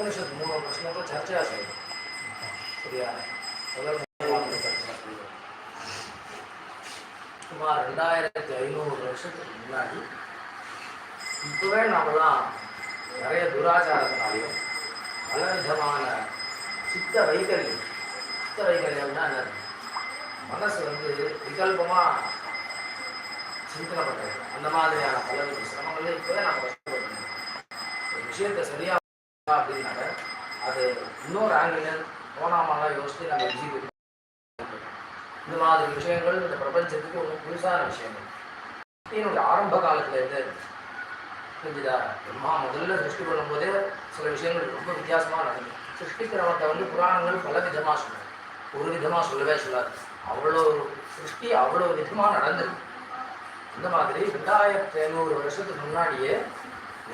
உபனிஷத் மூணு பிரச்சனை சர்ச்சையாக செய்யும் சரியா சுமார் ரெண்டாயிரத்தி ஐநூறு வருஷத்துக்கு முன்னாடி இப்போவே நாமெல்லாம் நிறைய துராச்சாரத்தினாலையும் பல விதமான சித்த வைகல்யம் சித்த வைகல்யம்னா என்னது மனசு வந்து விகல்பமாக சிந்தனை பண்ணுறது அந்த மாதிரியான பல சிரமங்களே இப்போவே நம்ம கஷ்டப்படணும் விஷயத்தை சரியாக அப்படின்னாக்க அது இன்னொரு ஆங்கிலன் போனாமெல்லாம் யோசித்து நம்ம எக்ஸிக்யூட் இந்த மாதிரி விஷயங்கள் இந்த பிரபஞ்சத்துக்கு ஒன்றும் புதுசான விஷயங்கள். என்னுடைய ஆரம்ப காலத்துலேருந்து புரிஞ்சுதா? பிரம்மா முதல்ல சிருஷ்டி பண்ணும்போதே சில விஷயங்கள் ரொம்ப வித்தியாசமாக நடந்தது. சிருஷ்டிக்கிறவன்ட்ட வந்து புராணங்கள் பல விதமாக சொல்லும் ஒரு விதமாக சொல்லவே சொல்லாது. அவ்வளோ சிருஷ்டி அவ்வளோ விதமாக நடந்தது. இந்த மாதிரி ரெண்டாயிரத்தி ஐநூறு வருஷத்துக்கு முன்னாடியே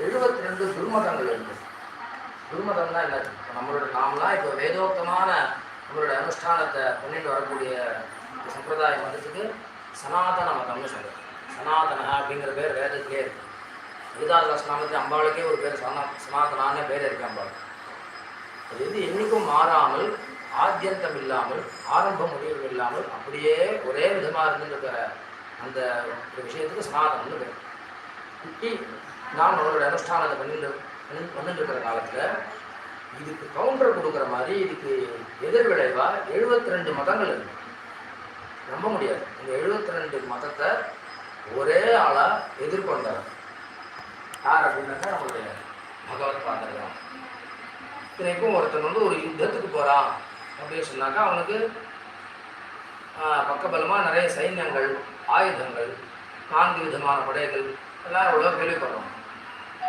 எழுபத்தி ரெண்டு துர்மதங்கள் இருந்தது துர்மதம் என்ன? இல்லை நம்மளோட நாம்லாம் இப்போ வேதோக்தமான நம்மளோட அனுஷ்டானத்தை பண்ணிட்டு வரக்கூடிய இந்த சம்பிரதாய மதத்துக்கு சனாதன மதம்னு சொல்லுது சனாதன அப்படிங்கிற பேர் வேதத்திலே இருக்கு. வேதாதாஸ் அம்பாளுக்கே ஒரு பேர் சனா சனாதனான பேர் இருக்கு அம்பாள் அது வந்து என்றைக்கும் மாறாமல் ஆத்தியந்தம் இல்லாமல் ஆரம்ப முடிவு இல்லாமல் அப்படியே ஒரே விதமாக இருந்துருக்கிற அந்த ஒரு விஷயத்துக்கு சனாதனம்னு பேர். குட்டி நான் உங்களோட அனுஷ்டானத்தை பண்ணிட்டு பண்ணிட்டு இருக்கிற காலத்தில் இதுக்கு கவுண்டர் கொடுக்குற மாதிரி இதுக்கு எதிர்விளைவா எழுபத்தி ரெண்டு மதங்கள் இருக்கு. நம்ப முடியாது. இந்த எழுபத்தி ரெண்டு மதத்தை ஒரே ஆளா எதிர்கொண்டார் யார் அப்படின்னாக்கா நம்மளுடைய பகவத் பாதர் தான். இத்தனைக்கும் ஒருத்தன் வந்து ஒரு யுத்தத்துக்கு போறான் அப்படின்னு சொன்னாக்கா அவனுக்கு பக்கபலமாக பக்கபலமா நிறைய சைன்யங்கள் ஆயுதங்கள் நான்கு விதமான படைகள் எல்லாம் உலக கேள்விப்படுறோம்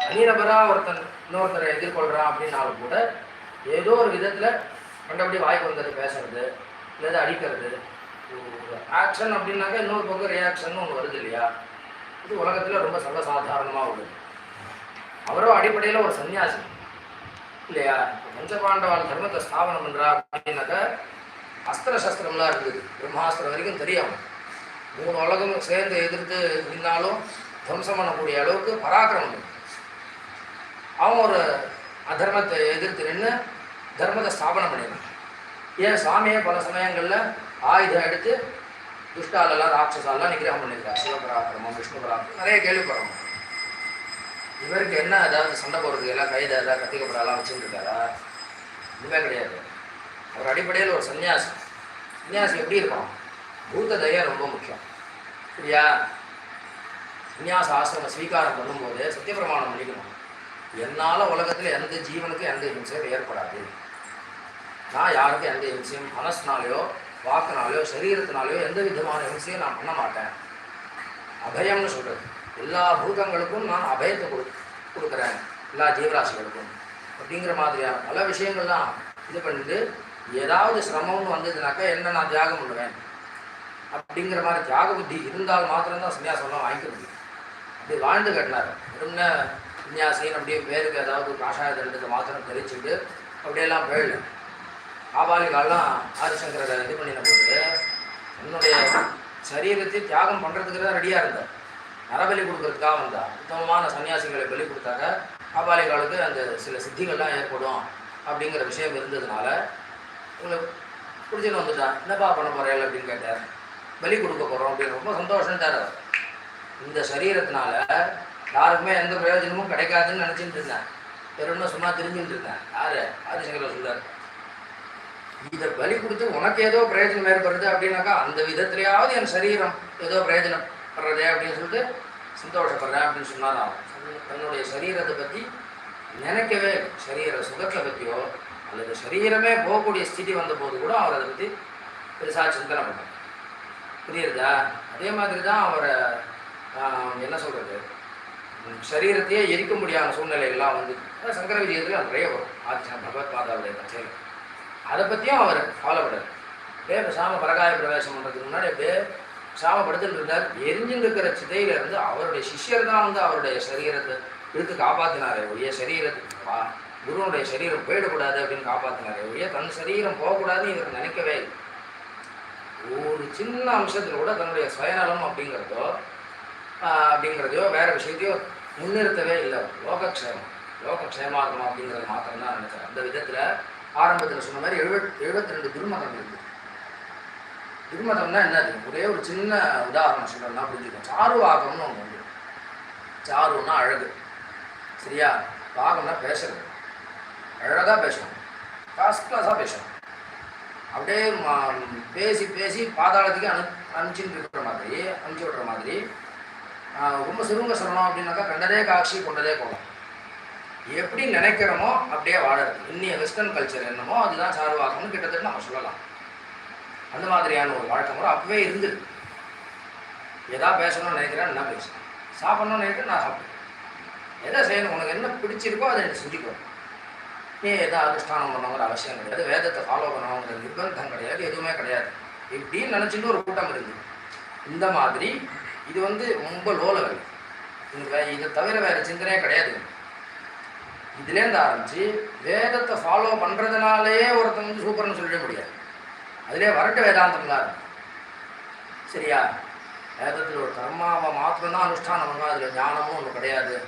தனிநபராக ஒருத்தன் இன்னொருத்தரை எதிர்கொள்கிறான் அப்படின்னாலும் கூட ஏதோ ஒரு விதத்தில் கண்டபடி வாய்க்கு வந்தது பேசுறது இல்லை அடிக்கிறது. ஆக்ஷன் அப்படின்னாக்கா இன்னொரு பக்கம் ரியாக்ஷன் ஒன்று வருது இல்லையா? இது உலகத்தில் ரொம்ப சர்வசாதாரணமாக உள்ளது. அவரோ அடிப்படையில் ஒரு சன்னியாசி இல்லையா? பஞ்சபாண்டவால் தர்மத்தை ஸ்தாபனம் பண்ணுறா அப்படின்னாக்கா அஸ்திர சஸ்திரம்லாம் இருக்குது. பிரம்மாஸ்திரம் வரைக்கும் தெரியாமல் மூணு உலகம் சேர்ந்து எதிர்த்து நின்னாலும் துவம்சம் பண்ணக்கூடிய அளவுக்கு பராக்கிரமம் இருக்குது அவன் ஒரு அதர்மத்தை எதிர்த்து நின்று தர்மத்தை ஸ்தாபனம் பண்ணிடுறான். ஏன் சாமியே பல சமயங்களில் ஆயுதம் எடுத்து துஷ்டாலெல்லாம் ராட்சசாலெல்லாம் நிகிரகம் பண்ணியிருக்காரு. சிவபராக்கிரமம் விஷ்ணு பராக்கிரமம் நிறைய கேள்விப்படுறோம் இவருக்கு என்ன ஏதாவது சண்டை போடுறது எல்லாம் கைது ஏதாவது கத்திக்கப்படாலாம் வச்சுட்டு இருக்காரா இதுவே கிடையாது. அவர் அடிப்படையில் ஒரு சன்னியாசி சன்னியாசி எப்படி இருக்கும் பூத்த தயா ரொம்ப முக்கியம். சரியா? சன்னியாச ஆசிரம ஸ்வீகாரம் பண்ணும்போது சத்தியபிரமாணம் பண்ணிக்கணும். என்னால் உலகத்தில் எந்த ஜீவனுக்கும் எந்த இம்சையும் ஏற்படாது. நான் யாருக்கும் எந்த இம்சையும் மனசுனாலையோ வாக்குனாலேயோ சரீரத்தினாலையோ எந்த விதமான இம்சையும் நான் பண்ண மாட்டேன். அபயம்னு சொல்கிறது எல்லா பூதங்களுக்கும் நான் அபயத்தை கொடு கொடுக்குறேன். எல்லா ஜீவராசிகளுக்கும். அப்படிங்கிற மாதிரியான பல விஷயங்கள்லாம் இது பண்ணிட்டு ஏதாவது சிரமம்னு வந்ததுனாக்கா என்ன நான் தியாகம் பண்ணுவேன்? அப்படிங்கிற மாதிரி தியாக புத்தி இருந்தால் மாத்திரம்தான் சன்னியாசம்லாம் வாங்கிக்க முடியும். அப்படி வாழ்ந்து கட்டினார். வெறும்ன சன்னியாசின்னு அப்படியே பேருக்கு ஏதாவது காஷாய மாத்திரம் தெரிச்சுட்டு அப்படியெல்லாம் போயிடல காபாலிகாலாம் ஆதிசங்கரை இது பண்ணின போது என்னுடைய சரீரத்தை தியாகம் பண்ணுறதுக்கு தான் ரெடியாக இருந்தார். நரபலி கொடுக்கறதுக்காக வந்தா உத்தமமான சன்னியாசிகளை பலி கொடுத்தாக்க காபாலிகாலுக்கு அந்த சில சித்திகள்லாம் ஏற்படும் அப்படிங்கிற விஷயம் இருந்ததுனால உங்களுக்கு பிடிச்சின்னு வந்துட்டான் என்னப்பா பண்ண போகிறேன் அப்படின்னு கேட்டார். பலி கொடுக்க போகிறோம் அப்படின்னு ரொம்ப சந்தோஷம்ட்டார் அவர் இந்த சரீரத்தினால யாருக்குமே எந்த பிரயோஜனமும் கிடைக்காதுன்னு நினச்சிட்டு இருந்தேன் பெருமை சும்மா தெரிஞ்சுட்டு இருந்தேன் யாரு? ஆதிசங்கர சொல்றாரு. இதை பலி கொடுத்து உனக்கு ஏதோ பிரயோஜனம் ஏற்படுறது அப்படின்னாக்கா அந்த விதத்திலேயாவது என் சரீரம் ஏதோ பிரயோஜனம் படுறதே அப்படின்னு சொல்லிட்டு சந்தோஷப்படுறேன் அப்படின்னு சொன்னார் தன்னுடைய சரீரத்தை பற்றி நினைக்கவே சரீர சுகத்தை பற்றியோ அல்லது சரீரமே போகக்கூடிய ஸ்திதி வந்த போது கூட அவர் அதை பற்றி பெருசாக சிந்தனை பண்ணார் புரியுறதா? அதே மாதிரி தான் அவரை என்ன சொல்கிறது சரீரத்தையே எரிக்க முடியாத சூழ்நிலைகள்லாம் வந்து அதான் சங்கர விஜயத்தில் நிறைய வரும். ஆதிசா பகவத் பாதாவுடைய கச்சேரி. அதை பற்றியும் அவர் கவலைப்படார் அப்படியே பேசாம பரகாய பிரவேசம் பண்ணுறதுக்கு முன்னாடி அப்படியே பேசாம படுத்துட்டு இருந்தார். எரிஞ்சுருக்கிற இருக்கிற இருந்து அவருடைய சிஷ்யர் தான் வந்து அவருடைய சரீரத்தை எடுத்து காப்பாற்றினாரே ஒழிய சரீரத்துக்கு வா குருனுடைய சரீரம் போயிடக்கூடாது அப்படின்னு காப்பாற்றினாரே ஒழிய தன் சரீரம் போகக்கூடாதுன்னு இவர் நினைக்கவே இல்லை. ஒரு சின்ன அம்சத்தில் கூட தன்னுடைய சுயநலம் அப்படிங்கிறதோ அப்படிங்கிறதையோ வேறு விஷயத்தையோ முன்னிறுத்தவே இல்லை. லோகக்ஷேமம். லோகம் க்ஷேமாகணும் அப்படிங்கிறது மாத்திரம் தான் நினைச்சேன் அந்த விதத்தில் ஆரம்பத்தில் சொன்ன மாதிரி எழுபத் எழுபத்தி ரெண்டு துர்மதம் இருக்குது. துர்மதம்னா என்னது? ஒரே ஒரு சின்ன உதாரணம் சொல்லணும்னா புரிஞ்சுக்கணும் சாருவாகம்னு ஒன்று உண்டு. சாருன்னா அழகு. சரியா? பாகம்னா பேசுறது. அழகாக பேசணும். ஃபஸ்ட் கிளாஸாக பேசணும். அப்படியே பேசி பேசி பாதாளத்துக்கு அனு அனுப்பிச்சுட்டு இருக்கிற மாதிரி அனுப்பிச்சி விடுற மாதிரி ரொம்ப சிறுங்க சொல்லணும் அப்படின்னாக்கா கண்டதே காட்சி கொண்டதே கோலம். எப்படி நினைக்கிறோமோ அப்படியே வாழறது. இன்னைய வெஸ்டர்ன் கல்ச்சர் என்னமோ அதுதான் சார்வாகம்னு கிட்டத்தட்ட நம்ம சொல்லலாம். அந்த மாதிரியான ஒரு வாழ்க்கை முறை அப்பவே இருந்தது. எதா பேசணும்னு நினைக்கிறேன் என்ன பேசணும் சாப்பிட்ணும்னு நினைக்கிறேன் நான் சாப்பிடுவேன். எதை செய்யணும் உனக்கு என்ன பிடிச்சிருக்கோ அதை எனக்கு செஞ்சுக்கணும் நீ எதை அனுஷ்டானம் பண்ணணுங்கிற அவசியம் கிடையாது. வேதத்தை ஃபாலோ பண்ணணுங்கிற நிர்பந்தம் கிடையாது எதுவுமே கிடையாது. இப்படின்னு நினச்சிட்டு ஒரு கூட்டம் இருக்குது இந்த மாதிரி இது வந்து ரொம்ப லோ லெவல் வே- இதை தவிர வேறு சிந்தனையே கிடையாது. இதுலேருந்து ஆரம்பித்து வேதத்தை ஃபாலோ பண்ணுறதுனாலேயே ஒருத்தன் வந்து சூப்பர்னு சொல்லிட முடியாது. அதிலே வரட்டு வேதாந்தம்லாம் இருக்கும். சரியா? வேதத்தில் ஒரு கர்மாவை மாத்திரம்தான் அனுஷ்டானம் பண்ணும் அதில் ஞானமும் ஒன்று கிடையாது.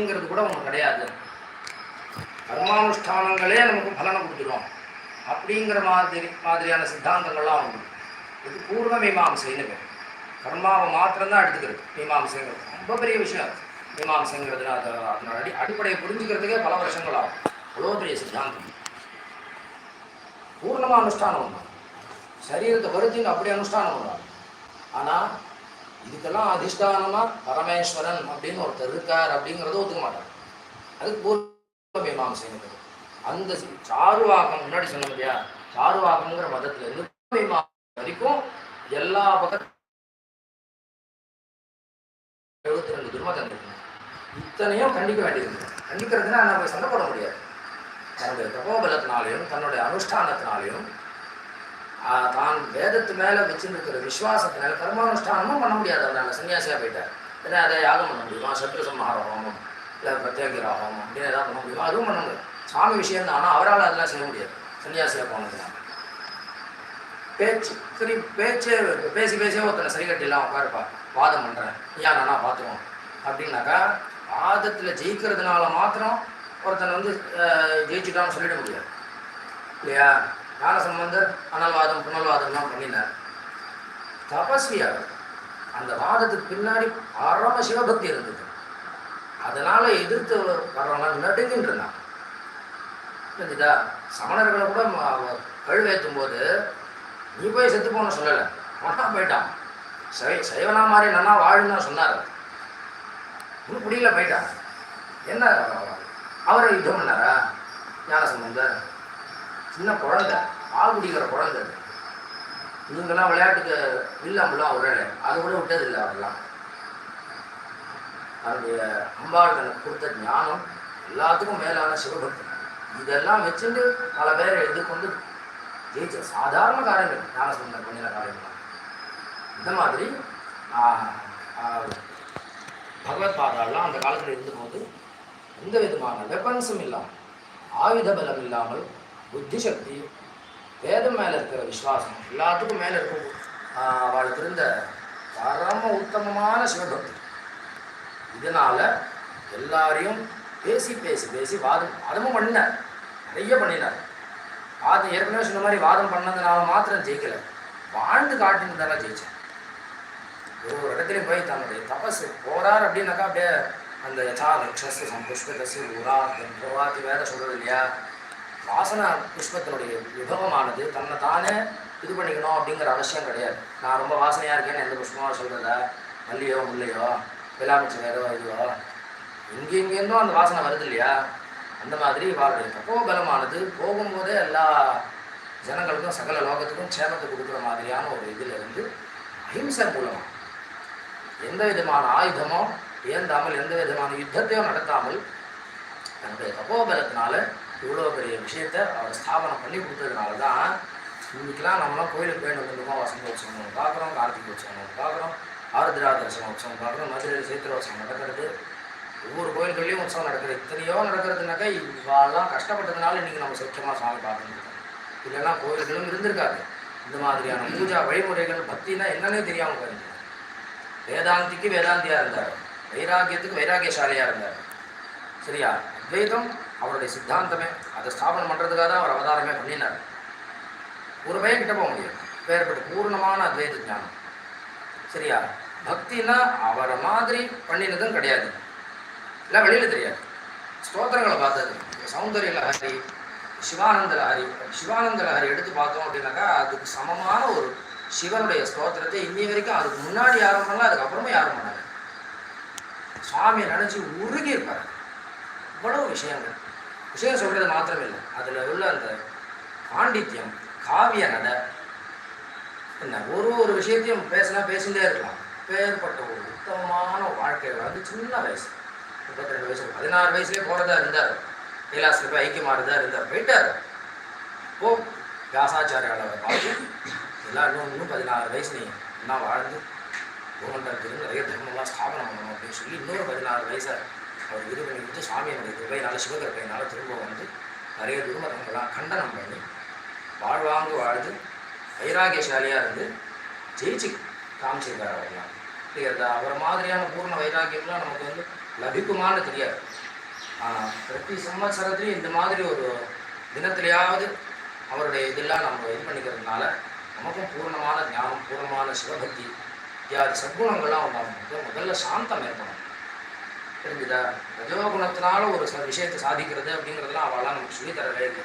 ங்கிறது கூட ஒன்று கிடையாது. கர்மானுஷ்டானங்களே நமக்கு பலனை கொடுத்துடும் அப்படிங்கிற மாதிரி மாதிரியான சித்தாந்தங்கள்லாம் உண்டு. இது பூர்வ மீமாம்சைன்னு பேர். கர்மாவை மாத்திரம்தான் எடுத்துக்கிறது மீமாம்சைங்கிறது. ரொம்ப பெரிய விஷயம் அது. மீமாம்சைங்கிறது அது அதனோட அடி அடிப்படையை புரிஞ்சுக்கிறதுக்கே பல வருஷங்கள் ஆகும் அவ்வளோ பெரிய சித்தாந்தம். பூர்ணமாக அனுஷ்டானம் ஒன்று சரீரத்தை வருத்தின்னு அப்படி அனுஷ்டானம் ஒன்று ஆனால் இதுக்கெல்லாம் அதிஷ்டானமாக பரமேஸ்வரன் அப்படின்னு ஒருத்தர் இருக்கார் அப்படிங்கிறத ஒத்துக்க மாட்டார். அதுக்கு பூர்வ மீமாம்சைங்கிறது அந்த சாருவாகம் முன்னாடி சொன்ன இல்லையா? சாருவாகம்ங்கிற மதத்துல இருந்து வரைக்கும் எல்லா பக்கத்தும் எழுபத்தி ரெண்டு துருமா தந்திருக்கணும் இத்தனையும் கண்டிக்க வேண்டியது. கண்டிக்கிறதுனா நம்ம சண்டைப்பட முடியாது. தன்னுடைய தபோபலத்தினாலையும் தன்னுடைய அனுஷ்டானத்தினாலையும் தான் வேதத்து மேல வச்சிருக்கிற விசுவாசத்தினால கர்மானுஷ்டானமும் பண்ண முடியாது. அதனால சன்னியாசியாக போயிட்டார். ஏன்னா அதை யாகம் பண்ண முடியுமா? சத்ரு சம்ஹார ஹோமம் இல்லை பிரத்யேகிரா ஹோமம் அப்படின்னு ஏதாவது பண்ண முடியுமா? அதுவும் பண்ண முடியாது. சாமி விஷயம் தான். ஆனால் அவரால் அதெல்லாம் செய்ய முடியாது. சன்னியாசியாக போனதுனால. பேச்சு. சரி பேச்சே பேசி பேசியே ஒருத்தனை சரி கட்டிலாம் உட்காருப்பா வாதம் பண்ணுறேன் ஏன் நானா பார்த்துருவோம் அப்படின்னாக்கா வாதத்தில் ஜெயிக்கிறதுனால மாத்திரம் ஒருத்தனை வந்து ஜெயிச்சுட்டான்னு சொல்லிட முடியாது. இல்லையா? ஞான சம்பந்தர் அனல்வாதம் புனல்வாதம்லாம் பண்ணினார். தபஸ்வியாக அந்த வாதத்துக்கு பின்னாடி பரம சிவபக்தி இருந்தது. அதனால் எதிர்த்து வர்றவங்க நடுங்கின்னு இருந்தான் புரிஞ்சுதா? சமணர்களை கூட கழுவேற்றும் போது நீ போய் செத்து போகணும்னு சொல்லலை. ஒன்றா போயிட்டான். சை சைவனா மாதிரி நல்லா வாழுன்னு தான் சொன்னார். இன்னும் முடியல போயிட்டான் என்ன அவரை யுத்தம் பண்ணாரா? ஞானசம்பந்தர் சின்ன குழந்தை. பால் குடிக்கிற குழந்தை. இவங்கெல்லாம் விளையாட்டுக்கு இல்லாமலாம் விடலை. அதை கூட விட்டதில்லை அவரெல்லாம் அவருடைய அம்பாள் தனக்கு கொடுத்த ஞானம் எல்லாத்துக்கும் மேலான சிவபக்தி. இதெல்லாம் வச்சுட்டு பல பேரை எதிர்கொண்டு ஜெயிச்ச சாதாரண காரியங்கள். ஞானசம்பந்தர் பண்ணின காரியங்கள். இந்த மாதிரி பகவத் பாதாலாம் அந்த காலத்தில் இருந்தபோது எந்த விதமான வெப்பன்ஸும் இல்லாமல் ஆயுத பலம் இல்லாமல் புத்தி சக்தி வேதம் மேலே இருக்கிற விசுவாசம் எல்லாத்துக்கும் மேலே இருக்கும். அவளுக்கு இருந்த பரம உத்தமமான சிவபக்தி. இதனால் எல்லாரையும் பேசி பேசி பேசி வாதம் வாதமும் பண்ணினார். நிறைய பண்ணினார். அது ஏற்கனவே சொன்ன மாதிரி வாதம் பண்ணதுனால மாத்திரம் ஜெயிக்கல. வாழ்ந்து காட்டினதால ஜெயிச்சேன். ஒரு ஒரு இடத்துலையும் போய் தன்னுடைய தபஸ் போறார் அப்படின்னாக்கா அப்படியே அந்த யசா லக்ஷஸ் சம்புஷ்பதசி ஊரா பிரவாதி வேற சொல்றது இல்லையா? வாசன புஷ்பத்தினுடைய விபவமானது. தன்னை தானே இது பண்ணிக்கணும் அப்படிங்கிற அவசியம் கிடையாது. நான் ரொம்ப வாசனையாக இருக்கேன்னு எந்த புஷ்பமாக சொல்கிறதா மல்லியோ முல்லையோ விலாமிச்சு வேறோ இதுவோ இங்கே இங்கேருந்தும் அந்த வாசனை வருது இல்லையா? அந்த மாதிரி இவாளுடைய தப்போபலமானது போகும்போதே எல்லா ஜனங்களுக்கும் சகல லோகத்துக்கும் சேமத்தை கொடுக்குற மாதிரியான ஒரு இதில் இருந்து அஹிம்சை மூலமாக எந்த விதமான ஆயுதமோ ஏந்தாமல் எந்த விதமான யுத்தத்தையும் நடத்தாமல் தன்னுடைய தப்போபலத்தினால இவ்வளோ பெரிய விஷயத்தை அவர் ஸ்தாபனம் பண்ணி கொடுத்ததுனால தான் இன்னைக்கெல்லாம் நம்மளாம் கோயிலுக்கு போயிட்டு வந்துருக்கோம் வசந்த உற்சவம் பார்க்குறோம் கார்த்திகை உற்சவம் பார்க்குறோம் ஆருத்ரா தரிசன உற்சவம் பார்க்குறோம் மதுரையில் சைத்திர உற்சவம் நடக்கிறது. ஒவ்வொரு கோயில்கள்லையும் உற்சவம் நடக்குது. எத்தனையோ நடக்கிறதுனாக்கா இவாள்லாம் கஷ்டப்பட்டதுனால இன்றைக்கி நம்ம சுத்தமாக சாமி பார்க்கணும் இல்லைன்னா கோயில்களும் இருந்திருக்காது. இந்த மாதிரியான பூஜா வழிமுறைகள் பக்தினா என்னன்னே தெரியாமல் போயிருந்தது வேதாந்திக்கு வேதாந்தியாக இருந்தார். வைராகியத்துக்கு வைராகியசாலியாக இருந்தார். சரியா? அத்வைதம் அவருடைய சித்தாந்தமே. அதை ஸ்தாபனம் பண்ணுறதுக்காக தான் அவர் அவதாரமே பண்ணினார். ஒரு பையன் கிட்ட போக முடியும் வேறுபட்டு பூர்ணமான அத்வைத ஞானம். சரியா? பக்தின்னா அவரை மாதிரி பண்ணினதும் கிடையாது. இல்லை வெளியில் தெரியாது. ஸ்தோத்திரங்களை பார்த்தது. சௌந்தரிய லஹரி சிவானந்த லஹரி சிவானந்த லஹரி எடுத்து பார்த்தோம் அப்படின்னாக்கா அதுக்கு சமமான ஒரு சிவனுடைய ஸ்தோத்திரத்தை இன்னி வரைக்கும் அதுக்கு முன்னாடி யாரும் பண்ணல அதுக்கப்புறமே யாரும் பண்ணாங்க சுவாமியை நினச்சி உருகி இருப்பார். இவ்வளவு விஷயங்கள். விஷயம் சொல்கிறது மாத்திரம் இல்லை. அதில் உள்ள அந்த பாண்டித்யம் காவிய நட என்ன ஒரு ஒரு விஷயத்தையும் பேசினா பேசிகிட்டே இருக்கலாம். பேர்பட்ட ஒரு உத்தமமான வாழ்க்கை வந்து சின்ன வயசு. முப்பத்திரெண்டு வயசு பதினாறு வயசுலேயே போகிறதா இருந்தார். கைலாசத்தில் போய் ஐக்கியமாறதா இருந்தார். போயிட்டார். ஓ வியாசாச்சாரியால் பார்த்து எல்லாம் இன்னும் இன்னும் பதினாறு வயசு நீ என்ன வாழ்ந்து கோமண்டத்தில் நிறைய தர்மம்லாம் ஸ்தாபனம் பண்ணணும் அப்படின்னு சொல்லி இன்னொரு பதினாறு வயசை அவர் இது பண்ணி கொடுத்து சுவாமியினுடைய கிருபையினால சிவகிருப்பையினால திரும்ப வந்து நிறைய துர்மதங்கள்லாம் கண்டனம் பண்ணி வாழ்வாங்கு வாழ்ந்து வைராகியசாலியாக இருந்து ஜெயிச்சு காமிச்சிருக்கார் அவர்லாம். புரியுறதா அவர் மாதிரியான பூர்ண வைராகியம்லாம் நமக்கு வந்து லபிக்குமான்னு தெரியாது. ஆனால் பிரதி சம்வத்சரத்துலையும் இந்த மாதிரி ஒரு தினத்திலேயாவது அவருடைய இதெல்லாம் நம்ம இது பண்ணிக்கிறதுனால நமக்கும் பூர்ணமான ஞானம் பூர்ணமான சிவபக்தி இத்தியாதி சத்குணங்கள்லாம் உண்டாகும் முதல்ல சாந்தம் ஏற்படும் தெரிஞ்சுதா ரஜோகுணத்தினால ஒரு சில விஷயத்தை சாதிக்கிறது அப்படிங்கிறதுலாம் அவளாம் நமக்கு சொல்லித் தரவே இல்லை.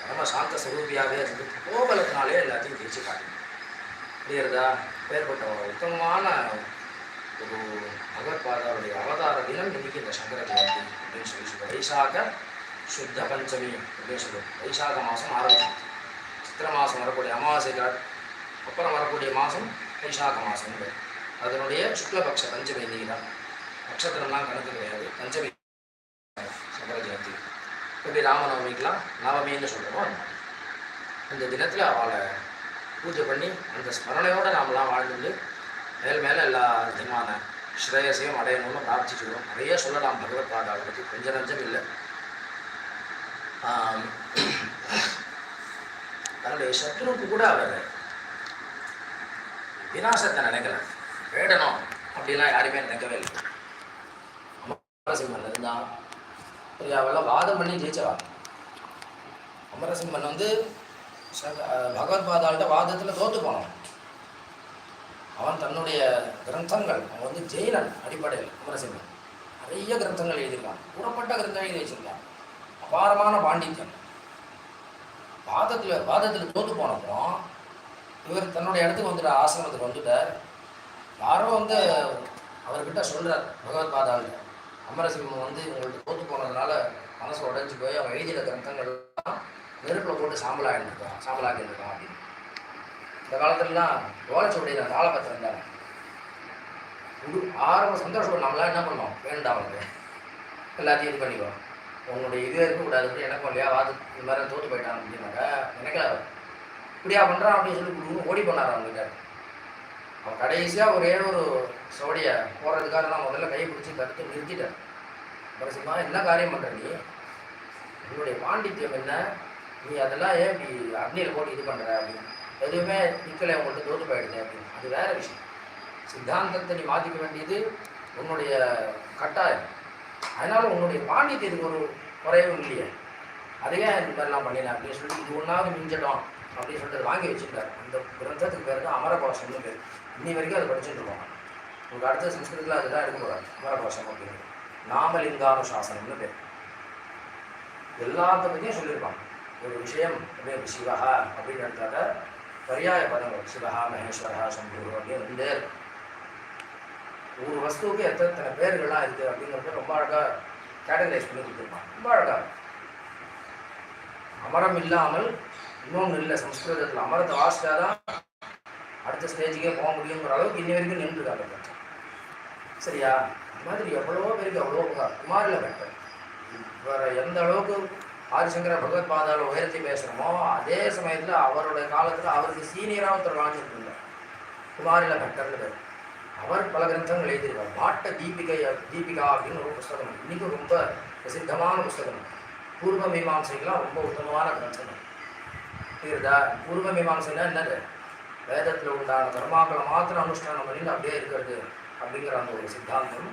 பரம சாந்த ஸ்வரூபியாகவே இருந்து கோபலத்தினாலே எல்லாத்தையும் ஜெயிச்சு காட்டுங்க புரியுறதா பேர்பட்ட ஒரு உத்தமமான ஒரு பகவத்பாதாவுடைய அவதார தினம் இன்னைக்கு இந்த சங்கர ஜெயந்தி அப்படின்னு சொல்லி சொல்லுவோம் வைசாக சுத்த பஞ்சமி அப்படின்னு சொல்லுவோம் வைசாக மாதம் ஆரம்பிச்சு. சித்திர மாதம் வரக்கூடிய அமாவாசைக்கு அப்புறம் வரக்கூடிய மாதம் வைசாக மாதம் அதனுடைய சுக்லபக்ஷ பஞ்சமி இன்னைக்கு தான். நட்சத்திரம்லாம் கணக்கு கிடையாது. பஞ்சமி சங்கர ஜெயந்தி எப்படி ராமநவமிக்கெலாம் நவமின்னு சொல்கிறோமோ அந்த மாதிரி. அந்த தினத்தில் அவளை பூஜை பண்ணி அந்த ஸ்மரணையோடு நாமெல்லாம் வாழ்ந்துட்டு மேல் மேலே எல்லா விதமான ஸ்ரேயசையும் அடையணும்னு பிரார்த்திச்சுக்கிறோம். நிறைய சொல்லலாம் பகவத் பாதாவை பற்றி கொஞ்சம் நஞ்சம் இல்லை. தன்னுடைய சத்ருக்கு கூட அவர் விநாசத்தை நினைக்கல. வேடணும் அப்படிலாம் யாருமே நினைக்கவே இல்லை. அமரசிம்மன் இருந்தான் அவெல்லாம் வாதம் பண்ணி ஜெயிச்சவா? அமரசிம்மன் வந்து பகவத் பாதாள்கிட்ட வாதத்தில் தோற்று போனான். அவன் தன்னுடைய கிரந்தங்கள் அவன் வந்து ஜெயிலன் அடிப்படையில் அமரசிம்மன் நிறைய கிரந்தங்கள் எழுதியிருக்கான். கூறப்பட்ட கிரந்தம் எழுதி வச்சிருக்கான். அபாரமான பாண்டித்யம் வாதத்தில் வாதத்தில் தோத்து போனப்போ இவர் தன்னுடைய இடத்துக்கு வந்துட்டு ஆசிரமத்துக்கு வந்துட்டார். யாரோ வந்து அவர்கிட்ட சொல்கிறார் பகவத் பாதாள்கிட்ட அமரசிம்மன் வந்து உங்களுக்கு தோத்து போனதுனால மனசு உடஞ்சி போய் அவன் எழுதின கிரந்தங்கள்லாம் நெருப்பில் போட்டு சாம்பலாக இருக்கான் சாம்பலாக இருக்கான் அப்படின்னு. இந்த காலத்துலலாம் ஓலைச்சுவடியில் தாளப்பத்திரம் தானே குரு ஆரம்ப சந்தோஷம் நம்மளாம் என்ன பண்ணோம் வேண்டாம் அவனுக்கு எல்லாத்தையும் இது பண்ணிக்கோ உன்னுடைய இது இருக்கக்கூடாது அப்படி எனக்கும் இல்லையா வாது இந்த மாதிரி தோத்து போயிட்டான் அப்படின்னாக்கா நினைக்கல இப்படியா பண்ணுறான் அப்படின்னு சொல்லி குடுன்னு ஓடி பண்ணார் அவன்கிட்ட அவன் கடைசியாக ஒரே ஒரு சோடியை போடுறதுக்காக நான் முதல்ல கை பிடிச்சி தடுத்து நிறுத்திட்டேன் பரசிமா என்ன காரியம் பண்ணுற நீ? உன்னுடைய பாண்டித்யம் என்ன? நீ அதெல்லாம் ஏன் இப்படி அக்னியில் போட்டு இது பண்ணுற அப்படின்னு. எதுவுமே நிற்கலை உங்களுக்கு தோத்து போயிடுது அப்படின்னு. அது வேறு விஷயம். சித்தாந்தத்தை நீ மாற்றிக்க வேண்டியது உன்னுடைய கட்டாயம். அதனால் உன்னுடைய பாண்டித்யத்துக்கு ஒரு குறைவும் இல்லையே. அதையே இந்த மாதிரிலாம் பண்ணினேன் அப்படின்னு சொல்லிட்டு இது ஒன்றாவது மிஞ்சடும் அப்படின்னு சொல்லிட்டு வாங்கி வச்சுருக்காரு. அந்த கிரந்தத்துக்கு பேர் தான் அமரகோஷம்னு பேர். இன்னி வரைக்கும் அதை படிச்சுட்டு இருக்கோம். உங்களுக்கு அடுத்த சம்ஸ்கிருதத்தில் அதுதான் எடுக்க போகிறாங்க அமரகோஷம் அப்படின்னு நாமலிங்கானுசாசனம்னு பேர். எல்லாத்த பற்றியும் சொல்லியிருப்பாங்க. ஒரு விஷயம் அப்படியே சிவஹா அப்படின்னு எடுத்தாக்க பரியாய பதங்கள் சிவஹா மகேஸ்வரஹா சம்பு அப்படின்னு ரெண்டே ஒரு வஸ்துவுக்கு எத்தனை பேர்கள்லாம் இருக்குது அப்படிங்கிறத ரொம்ப அழகாக கேட்டகரைஸ் பண்ணி கொடுத்துருப்பாங்க ரொம்ப அழகாக அமரம் இல்லாமல் இன்னொன்று இல்லை சம்ஸ்கிருதத்தில் அமரத்தை வாசிச்சா தான் அடுத்த ஸ்டேஜுக்கே போக முடியுங்கிற அளவுக்கு இன்ன வரைக்கும் நின்றுருக்காங்க சரியா அந்த மாதிரி எவ்வளவோ பேருக்கு அவ்வளோ குமாரில் பெட்டர் வேற எந்த அளவுக்கு ஆதிசங்கர பகவத் பாதாள உயர்த்தி பேசுகிறோமோ அதே சமயத்தில் அவருடைய காலத்தில் அவருக்கு சீனியராக ஒருத்தர் வாழ்ந்துட்டு இருந்தார் குமாரில பட்டர்னு பேர். அவர் பல கிரந்தங்கள் எழுதியிருக்கார். பாட்ட தீபிகை தீபிகா அப்படின்னு ஒரு புஸ்தகம் இன்னைக்கும் ரொம்ப பிரசித்தமான புஸ்தகம். பூர்வ மீமாசைக்கெல்லாம் ரொம்ப உத்தமமான கிரந்தம் புரியுதா? பூர்வ மீமாசைனா என்னது? வேதத்தில் உண்டான கர்மாக்களை மாத்திரம் அனுஷ்டானம் பண்ணிட்டு அப்படியே இருக்கிறது அப்படிங்கிற அந்த ஒரு சித்தாந்தம்.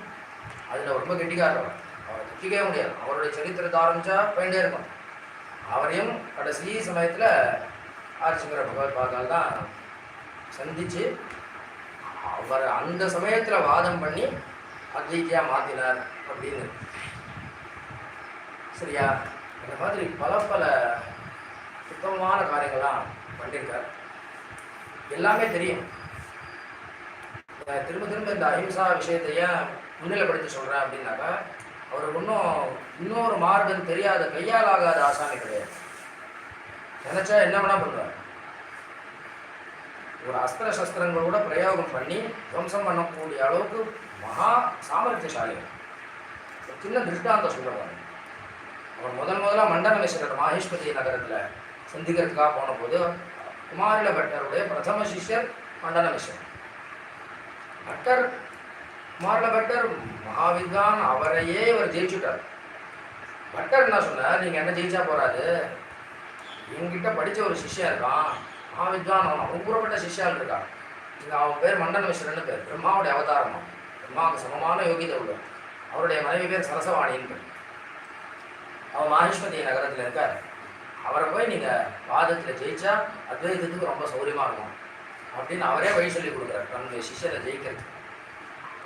அதில் ரொம்ப கெட்டிக்காக இருக்கும் அவரை திட்டிக்கவே முடியாது அவருடைய சரித்திரத்தை ஆரம்பித்தா போயிட்டே இருக்கும். அவரையும் கடைசி சமயத்தில் ஆதிசங்கர பகவத்பாதால் தான் சந்தித்து அவர் அந்த சமயத்தில் வாதம் பண்ணி அத்வைத்தியா மாற்றினார் அப்படின்னு. சரியா? இந்த மாதிரி பல பல சுத்தமான காரியங்கள்லாம் பண்ணியிருக்கார். எல்லாமே தெரியும். திரும்ப திரும்ப இந்த அஹிம்சா விஷயத்தையே முன்னிலைப்படுத்தி சொல்கிறேன் அப்படின்னாக்கா அவருக்கு இன்னும் இன்னொரு மார்க்கம் தெரியாத கையால் ஆகாத ஆசாமி கிடையாது. நினச்சா என்ன வேணா பண்ணுவார். ஒரு அஸ்திர சஸ்திரங்களோட பிரயோகம் பண்ணி துவம்சம் பண்ணக்கூடிய அளவுக்கு மகா சாமர்த்தியசாலி. சின்ன திருஷ்டாந்தம் சொல்லுவாங்க அவர் முதல் முதலாக மண்டல மிஸ்ரர் மாஹேஸ்வதி நகரத்தில் சந்திக்கிறதுக்காக போன போது குமாரில பட்டருடைய பிரதம சிஷ்யர் மண்டல மிஸ்ரர் பட்டர் குமாரில பட்டர் மகாவிதான் அவரையே இவர் ஜெயிச்சுட்டார். பட்டர் என்ன சொன்னார்? நீங்கள் என்ன ஜெயிச்சா போகிறாரு என்கிட்ட படித்த ஒரு சிஷ்யா இருக்கான் மகாவித்வான் அவன் அனுகூலப்பட்ட சிஷ்யால் இருக்கான். இங்க அவன் பேர் மண்டன மிஸ்ரன்னு பேர். பிரம்மாவுடைய அவதாரமா? பிரம்மாவுக்கு சமமான யோகிதை உள்ளவர் அவருடைய மனைவி பேர் சரசவாணின்னு பேர். அவன் மாஹேஸ்வதி நகரத்தில் இருக்கார். அவரை போய் நீங்கள் வாதத்தில் ஜெயிச்சா அத்வைதத்துக்கு ரொம்ப சௌரியமாக இருக்கும். அப்படின்னு அவரே வழி சொல்லி கொடுக்குறார். தன்னுடைய சிஷ்யரை ஜெயிக்கிறதுக்கு.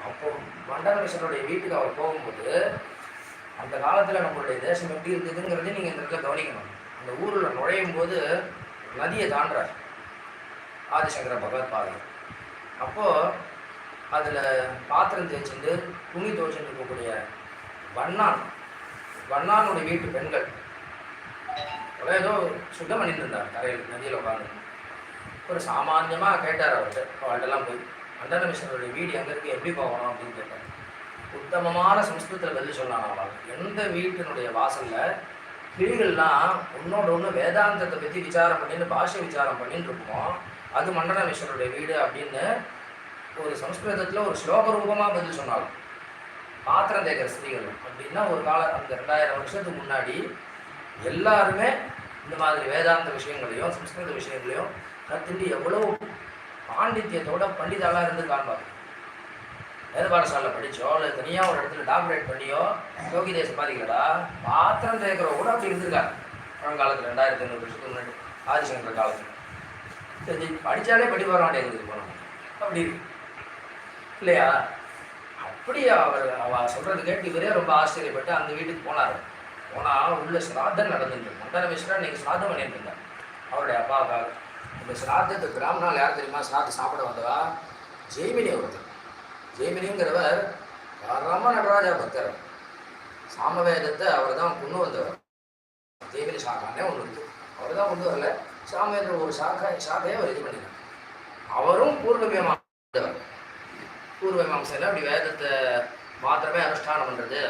அப்போ மண்டல மிஷனுடைய வீட்டுக்கு அவர் போகும்போது அந்த காலத்தில் நம்மளுடைய தேசம் எப்படி இருக்குதுங்கிறதையும் நீங்கள் இந்த இடத்துல கவனிக்கணும். அந்த ஊரில் நுழையும் போது நதியை தாண்டுறார். ஆதிசங்கர பகவத்பாதர் அப்போது அதில் பாத்திரம் தேய்ச்சிட்டு துணி துவைச்சிட்டு இருக்கக்கூடிய வண்ணான் வண்ணானுடைய வீட்டு பெண்கள் அவரே ஏதோ சுத்தம் பண்ணிட்டு இருந்தார் கரையில் நதியில் உட்காந்து ஒரு சாமானியமாக கேட்டார் அவர்கிட்ட அவள்கிட்டலாம் போய். மண்டன மிஷனுடைய வீடு எங்கே இருக்குது எப்படி போகணும் அப்படின்னு கேட்டார் உத்தமமான சம்ஸ்கிருதத்தில் பதில் சொன்னாங்க அவள் எந்த வீட்டினுடைய வாசலில் கிளிகள்லாம் ஒன்னோட ஒன்று வேதாந்தத்தை பற்றி விசாரம் பண்ணின்னு பாஷை விசாரம் பண்ணின்னு இருப்போம் அது மண்டல மிஷனுடைய வீடு அப்படின்னு ஒரு சம்ஸ்கிருதத்தில் ஒரு ஸ்லோக ரூபமாக பதில் சொன்னாலும் பாத்திரம் தேய்க்கிற ஸ்திரீகள் அப்படின்னா ஒரு கால அந்த ரெண்டாயிரம் வருஷத்துக்கு முன்னாடி எல்லாருமே இந்த மாதிரி வேதாந்த விஷயங்களையும் சம்ஸ்கிருத விஷயங்களையும் கற்றுட்டு எவ்வளோ பாண்டித்யத்தோட பண்டிதாலாம் இருந்து காண்பார். வேத பாடசாலையில் இல்லை தனியாக ஒரு இடத்துல டாக்டரேட் பண்ணியோ யோகி தேசம் பாத்திரம் தேய்க்கிறவங்க கூட அப்படி இருந்திருக்காரு. பழங்காலத்தில் ரெண்டாயிரத்தி ஐநூறு வருஷத்துக்கு முன்னாடி ஆதிசங்கர காலத்தில். சரி படித்தாலே படி வர மாட்டேங்குது போனோம் அப்படி இருக்கு. இல்லையா? அப்படி அவர் அவ சொல்கிறது கேட்டு இவரே ரொம்ப ஆச்சரியப்பட்டு அந்த வீட்டுக்கு போனார். போனால் உள்ள சிராதம் நடந்துட்டு மண்டல மிஸ்ரா இன்னைக்கு சிராதம் பண்ணிட்டு இருந்தார். அவருடைய அப்பாவுக்காக. இந்த சிராத்தத்தை பிராமணால் யார் தெரியுமா? சிராத்து சாப்பிட வந்தவா? ஜெய்மினி ஒருத்தர் ஜெய்மினிங்கிறவர் பரம நடராஜா பக்தர். சாமவேதத்தை அவர் தான் கொண்டு வந்தவர். ஜெய்மினி சாக்கானே ஒன்று இருக்கு. அவர் தான் கொண்டு வரல. சாமவேதம் ஒரு சாக்கா சாக்கையை அவர் இது பண்ணினார் அவரும் பூர்வமியமாக பூர்வ மீமாசையில் அப்படி வேதத்தை மாத்திரமே அனுஷ்டானம் பண்ணுறது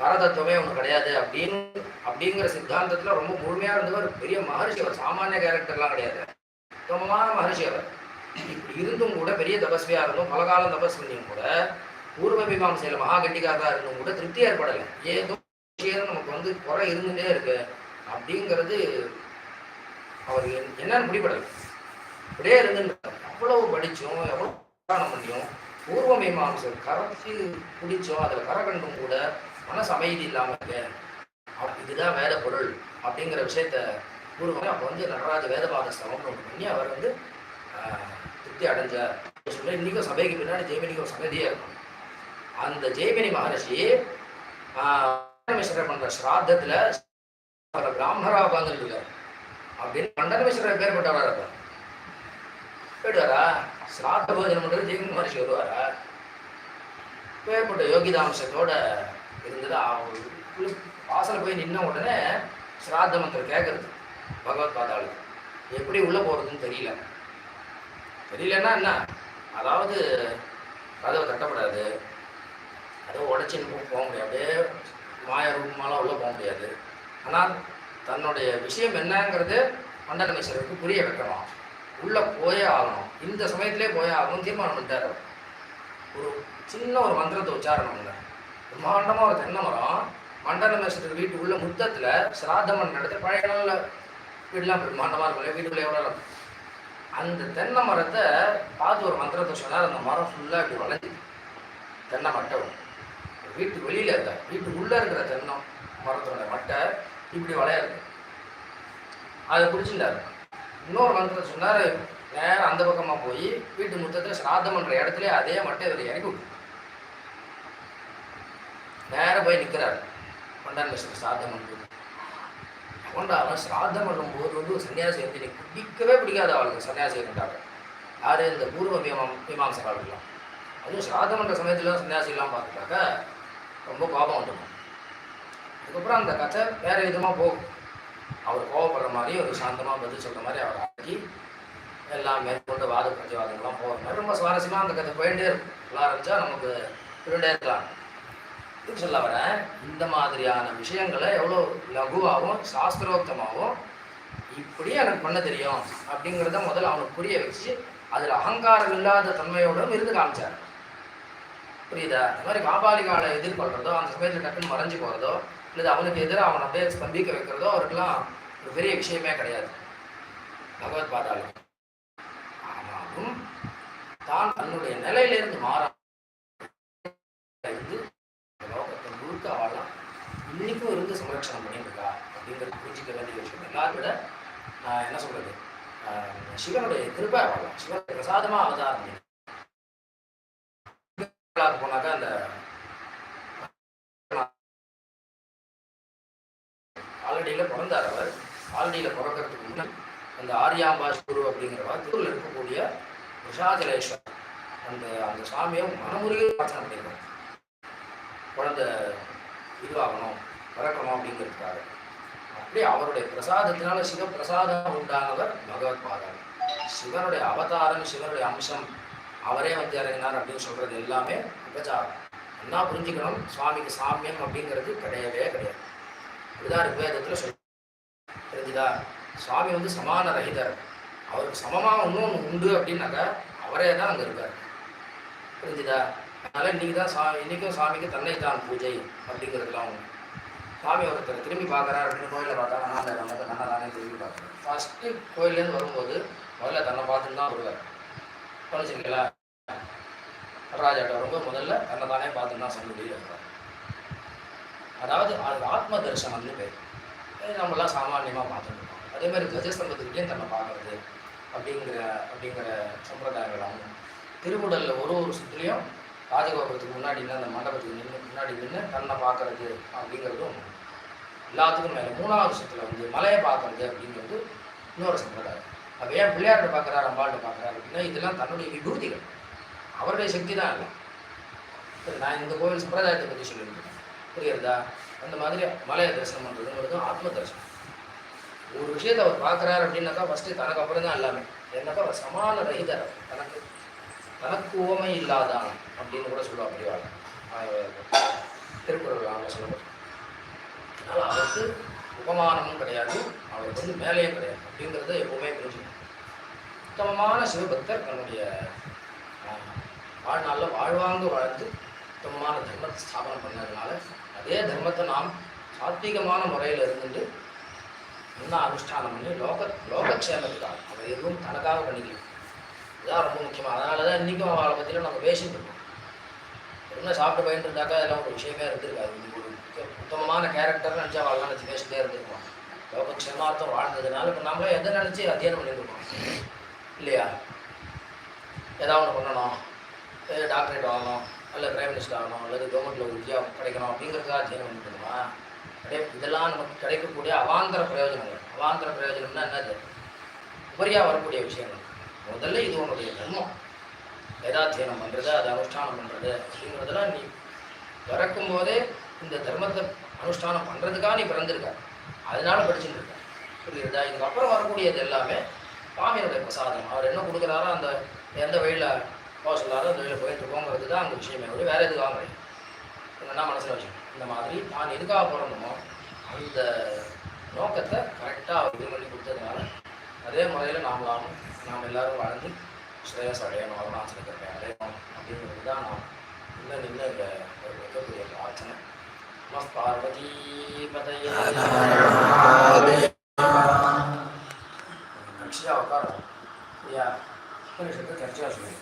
பரதத்துவமே ஒன்று கிடையாது அப்படின்னு அப்படிங்கிற சித்தாந்தத்தில் ரொம்ப முழுமையாக இருந்தவர் பெரிய மகர்ஷி அவர். சாமானிய கேரக்டர்லாம் கிடையாது. உத்தமமான மகர்ஷி அவர். இப்படி இருந்தும் கூட பெரிய தபஸ்வியாக இருந்தும் பல காலம் தபஸ் பண்ணியும் கூட பூர்வ மீமாசையில் மகா கட்டிக்காரராக இருந்தும் கூட திருப்தி ஏற்படலை. ஏதோ விஷயம் நமக்கு வந்து குறை இருந்துகிட்டே இருக்கு அப்படிங்கிறது அவர் என்- என்னன்னு பிடிபடலை அப்படியே இருந்துட்டு அவ்வளவு படித்தோம் எவ்வளோ தியானம் பண்ணியும் பூர்வ மீமாம்சை கரைச்சி பிடிச்சோம் அதில் கரை கண்டும் கூட மனசு அமைதி இல்லாமல் இருக்கு. இதுதான் வேத பொருள் அப்படிங்கிற விஷயத்த கூறுவாங்க. அப்போ வந்து நடராஜ வேதபாத ஸ்தலம் ஒன்று பண்ணி அவர் வந்து திருப்தி அடைஞ்சார். சொல்லி இன்றைக்கும் சபைக்கு பின்னாடி ஜெய்மினிக்கு ஒரு சங்கதியே இருக்கும். அந்த ஜெய்மினி மகரிஷி மிஸ்ரர் பண்ற ஸ்ராத்தத்தில் அவர் பிராமணராக உட்காந்துருக்கார் அப்படின்னு மண்டன பேர் பட்டவராக இருப்பார். போயிடுவாரா? சிராத்த போஜனம் பண்ணுறது ஜெய்மினி மகரிஷி வருவாரா? பேர்பட்ட யோகிதாம்சத்தோட இருந்தது. அவங்க வாசல் போய் நின்ன உடனே சிராத்த மந்திரம் கேட்கறது பகவத் பாதாளுக்கு எப்படி உள்ளே போகிறதுன்னு தெரியல. தெரியலன்னா என்ன? அதாவது கதவை தட்டப்படாது. கதவை உடச்சின்னு போக முடியாது. அப்படியே மாய ரூபமாலாம் உள்ளே போக முடியாது. ஆனால் தன்னுடைய விஷயம் என்னங்கிறது மண்டலமேஸ்வரருக்கு புரிய வைக்கணும். உள்ளே போயே ஆகணும். இந்த சமயத்திலே போயே ஆகணும் தீர்மானம் பண்ணிட்டார் ஒரு சின்ன ஒரு மந்திரத்தை உச்சாரணம் இல்லை பிரம்மாண்டமாக ஒரு தென்னை மரம் மண்டலமேஸ்வரர் வீட்டு உள்ள முத்தத்தில் சிராதமன் நடத்த பழைய நாளில் வீடுலாம் மண்டமாக இருக்கும் வீட்டுக்குள்ளே எவ்வளோ இருக்கும். அந்த தென்னை மரத்தை பார்த்து ஒரு மந்திரத்தை சொன்னார். அந்த மரம் ஃபுல்லாக இப்படி வளைஞ்சு தென்னை மட்டை ஒன்று வீட்டு வெளியில வீட்டு உள்ளே இருக்கிற தென்னை மரத்தோட மட்டை இப்படி வளையாது அதை பிடிச்சிருந்தாரு இன்னொரு மந்திரத்தை சொன்னார் நேரம் அந்த பக்கமாக போய் வீட்டு முத்தத்தில் சிராதம் இடத்துல அதே மட்டை இதில் இறக்கி விட்டு. நேரம் போய் நிற்கிறாரு பன்னெண்டு வருஷத்துக்கு சிராதம் பண்ணுறது கொண்டா அவன் சிராதம் பண்ணும்போது வந்து ஒரு சன்னியாசி வந்து பிடிக்கவே பிடிக்காத அவளுக்கு சன்னியாசி இருந்தாங்க யார்? இந்த பூர்வ மீமாம் மீமாம்சகாலாம் அதுவும் சிராதம் பண்ணுற சமயத்தில் சன்னியாசிலாம் பார்த்துட்டாக்க ரொம்ப கோபம் வந்துடும். அதுக்கப்புறம் அந்த கதை வேறு விதமாக போகும். அவர் கோவப்படுற மாதிரி ஒரு சாந்தமாக பதில் சொல்கிற மாதிரி அவர் ஆக்கி எல்லாம் மேற்கொண்டு வாத பிரதிவாதங்கள்லாம் போகிற மாதிரி ரொம்ப சுவாரஸ்யமாக அந்த கதை போயிட்டே இருக்கும். நல்லா இருந்துச்சா? நமக்கு இருக்கலாம் இதுக்கு சொல்ல வரேன் இந்த மாதிரியான விஷயங்களை எவ்வளோ லகுவாகவும் சாஸ்திரோக்தமாகவும் இப்படி எனக்கு பண்ண தெரியும் அப்படிங்கிறத முதல்ல அவனுக்கு புரிய வச்சு அதில் அகங்காரம் இல்லாத தன்மையோடும் இருந்து காமிச்சார். புரியுதா? இந்த மாதிரி காபாலிகாலை எதிர்கொள்கிறதோ அந்த சமயத்தில் டக்குன்னு மறைஞ்சு போகிறதோ இல்லை அவனுக்கு எதிராக அவனை அப்படியே ஸ்தம்பிக்க வைக்கிறதோ அவருக்கெல்லாம் ஒரு பெரிய விஷயமே கிடையாது. பகவத் பாதாளம். ஆனாலும் தான் தன்னுடைய நிலையிலிருந்து மாற இருந்து இந்த லோகத்தை முழுக்க அவளாம் இன்னைக்கும் இருந்து சம்ரட்சணம் பண்ணிட்டு இருக்கா அப்படிங்கிறது புரிஞ்சிக்க வேண்டிய விஷயம் எல்லாரும் விட நான் என்ன சொல்றது ஆஹ் சிவனுடைய கிருபை அவளாம் சிவனுடைய பிரசாதமா அவதாரம் போனாக்கா அந்த ஆல்ரெடியில் பிறந்தார் அவர். ஆல்ரெடியில் பிறக்கிறதுக்கு முன்னாடி அந்த ஆரியாம்பாஸ் குரு அப்படிங்கிற திருவில் இருக்கக்கூடிய விஷாஜலேஸ்வர் அந்த அந்த சாமியை மனமுறையில் பிரார்த்தனை பண்ணியிருக்காங்க குழந்தை இதுவாகணும் பிறக்கணும் அப்படிங்கிறதுக்காக. அப்படி அவருடைய பிரசாதத்தினால சிவ பிரசாதம் உண்டானவர் பகவத் பாதம் சிவனுடைய அவதாரம் சிவனுடைய அம்சம் அவரே வந்து இறங்கினார் அப்படின்னு சொல்றது எல்லாமே உபச்சாரம் என்ன புரிஞ்சுக்கணும் சுவாமிக்கு சாமியம் அப்படிங்கிறது கிடையவே கிடையாது. இதுதான் ரிக்வேதத்தில் சொல்லி தெரிஞ்சுதா? சுவாமி வந்து சமான ரகிதர். அவருக்கு சமமாக இன்னொன்று உண்டு அப்படின்னாக்கா அவரே தான் அங்கே இருக்கார். புரிஞ்சுதா? அதனால் இன்னைக்கு தான் சா இன்றைக்கும் சாமிக்கு தன்னை தான் பூஜை அப்படிங்கிறதுலாம் உண்டு. சாமி ஒருத்தர் திரும்பி பார்க்குறாரு அப்படின்னு கோயிலில் பார்த்தா நான் நமக்கு தன்னை தானே திரும்பி பார்க்குறேன் ஃபஸ்ட்டு கோயிலேருந்து வரும்போது முதல்ல தன்னை பார்த்துட்டு தான் வருவார். குறைச்சிருக்கீங்களா நடராஜாட்ட வரும்போது முதல்ல தன்னை தானே பார்த்துட்டு தான் சொல்ல இருப்பார் அதாவது அது ஆத்ம தரிசனம்னு பேர். நம்மளாம் சாமானியமாக பார்த்துட்டு இருக்கோம். அதே மாதிரி கஜஸ்தம்பத்துக்கிட்டே தன்னை பார்க்கறது அப்படிங்கிற அப்படிங்கிற சம்பிரதாயங்கள் திருக்குடலில் ஒரு ஒரு சுற்றுலையும் ராஜகோபுரத்துக்கு முன்னாடி நின்று அந்த மண்டபத்துக்கு நின்று முன்னாடி நின்று தன்னை பார்க்கறது அப்படிங்கிறதும் எல்லாத்துக்கும் மேலே மூணாவது சுற்றுல வந்து மலையை பார்க்கறது அப்படிங்கிறது இன்னொரு சம்பிரதாயம். அப்போ ஏன் பிள்ளையார்கிட்ட பார்க்குறாரு அம்பாள்கிட்ட பார்க்குறாரு அப்படின்னா இதெல்லாம் தன்னுடைய விபூதிகள். அவருடைய சக்தி தான் இல்லை சரி, நான் இந்த கோவில் சம்பிரதாயத்தை பற்றி சொல்லியிருக்கேன். புரியுறதா அந்த மாதிரி மலையை தரிசனம் பண்ணுறதுங்கிறது ஆத்ம தரிசனம். ஒரு விஷயத்தை அவர் பார்க்குறாரு அப்படின்னாக்கா ஃபஸ்ட்டு தனக்கு அப்புறம் தான் எல்லாமே. என்னக்கா அவர் சமான ரகிதர் அவர். தனக்கு தனக்கு ஓமை இல்லாதான் அப்படின்னு கூட சொல்லுவா பெரியவாள் திருக்குறள் அவங்க சொல்லப்பட்டு அதனால் அவருக்கு உபமானமும் கிடையாது. அவருக்கு வந்து மேலேயும் கிடையாது. அப்படிங்கிறத எப்பவுமே புரிஞ்சுக்கணும். உத்தமமான சிவபக்தர் தன்னுடைய வாழ்நாளில் வாழ்வாங்க வாழ்ந்து உத்தமமான தர்மத்தை ஸ்தாபனம் பண்ணதுனால அதே தர்மத்தை நாம் சாத்வீகமான முறையில் இருந்துட்டு இன்னும் அனுஷ்டானம் பண்ணி லோக லோகக்ஷேமத்துக்காக அவர் எதுவும் தனக்காக பண்ணிக்கலாம் இதான் ரொம்ப முக்கியமாக அதனால தான் இன்றைக்கும் அவளை பற்றிலாம் நம்ம பேசிட்டு இருக்கோம். என்ன சாப்பிட்டு பயந்து இருந்தாக்கா அதெல்லாம் ஒரு விஷயமே இருந்திருக்காது. உத்தமமான கேரக்டர் நினச்சா அவள் நினச்சி பேசிட்டே இருந்திருக்கோம் லோகக்ஷேமார்த்தம் வாழ்ந்ததுனால இப்போ நம்மளே எதை நினச்சி அத்தியனம் பண்ணியிருக்கோம்? இல்லையா? ஏதாவது ஒன்று பண்ணணும். ஏதாவது டாக்டரேட் வாங்கணும் அல்ல பிரைம் மினிஸ்டர் ஆகணும் அல்லது கவர்மெண்ட்டில் ஒரு கிடைக்கணும் அப்படிங்கிறதுக்காக அத்தியனம் பண்ணிட்டுமா அப்படியே இதெல்லாம் நமக்கு கிடைக்கக்கூடிய அவாந்தர பிரயோஜனங்கள். அவாந்தர பிரயோஜனம்னா என்னது? உபரியாக வரக்கூடிய விஷயங்கள். முதல்ல இது உன்னுடைய தர்மம். வேதாத்தியனம் பண்ணுறது அதை அனுஷ்டானம் பண்ணுறது அப்படிங்கிறதெல்லாம் நீ பிறக்கும்போதே இந்த தர்மத்தை அனுஷ்டானம் பண்ணுறதுக்காக நீ பிறந்திருக்க? அதனால படிச்சுட்டு இருக்க புரியுதா இதுக்கப்புறம் வரக்கூடியது எல்லாமே சுவாமியோட பிரசாதம். அவர் என்ன கொடுக்குறாரோ அந்த எந்த வழியில் போக சொல்லாரோ அந்த வழியில் போயிட்டு இருக்கோங்கிறது தான் அந்த விஷயமே ஒரு வேறு எதுக்காக கிடையாது என்ன மனசில் வச்சுக்கணும். இந்த மாதிரி நான் எதுக்காக பிறந்தமோ அந்த நோக்கத்தை கரெக்டாக அவர் இது பண்ணி கொடுத்ததுனால அதே முறையில் நாமளாலும் நாம் எல்லாரும் வாழ்ந்து ஸ்ரேயஸ் அடையணும் அருணாச்சலத்தை அடையணும் அப்படிங்கிறது தான் நான் இன்னும் நின்று இந்த கட்சியாக உட்கார ஐயா ஒரு சத்து கட்சியாக சொல்லுங்க